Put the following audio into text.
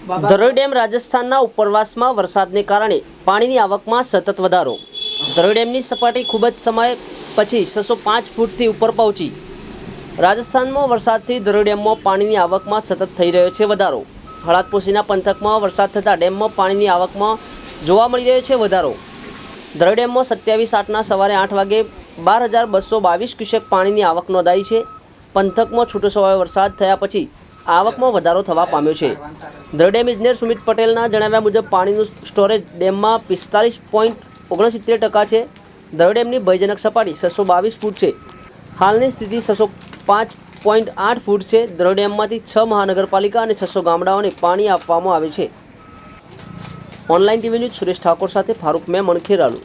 Dharoi dam રાજસ્થાનના ઉપરવાસમાં વરસાદને કારણે પાણીની આવકમાં સતત વધારો. ધરોઈ ડેમની સપાટી ખૂબ જ સમય પછી છસો પાંચ ફૂટથી ઉપર પહોંચી. રાજસ્થાનમાં વરસાદથી ધરોઈ ડેમમાં પાણીની આવકમાં સતત થઈ રહ્યો છે વધારો. હળાદપોશીના પંથકમાં વરસાદ થતાં ડેમમાં પાણીની આવકમાં જોવા મળી રહ્યો છે વધારો. ધરોઈ ડેમમાં સત્યાવીસ આઠના સવારે આઠ વાગે બાર હજાર બસો બાવીસ ક્યુસેક પાણીની આવક નોંધાઈ છે. પંથકમાં છૂટો સવાય વરસાદ થયા પછી આવકમાં વધારો થવા પામ્યો છે. ધ ડેમ ઇજનેર સુમિત પટેલના જણાવ્યા મુજબ પાણીનું સ્ટોરેજ ડેમમાં પિસ્તાલીસ પોઈન્ટ ઓગણસિત્તેર ટકા છે. ધ ડેમની ભયજનક સપાટી છસો બાવીસ ફૂટ છે. હાલની સ્થિતિ છસો પાંચ પોઈન્ટ આઠ ફૂટ છે. ધ ડેમમાંથી છ મહાનગરપાલિકા અને છસો ગામડાઓને પાણી આપવામાં આવે છે. Online TV news Suresh Thakor સાથે ફારૂક મેમણ ખેરાલુ.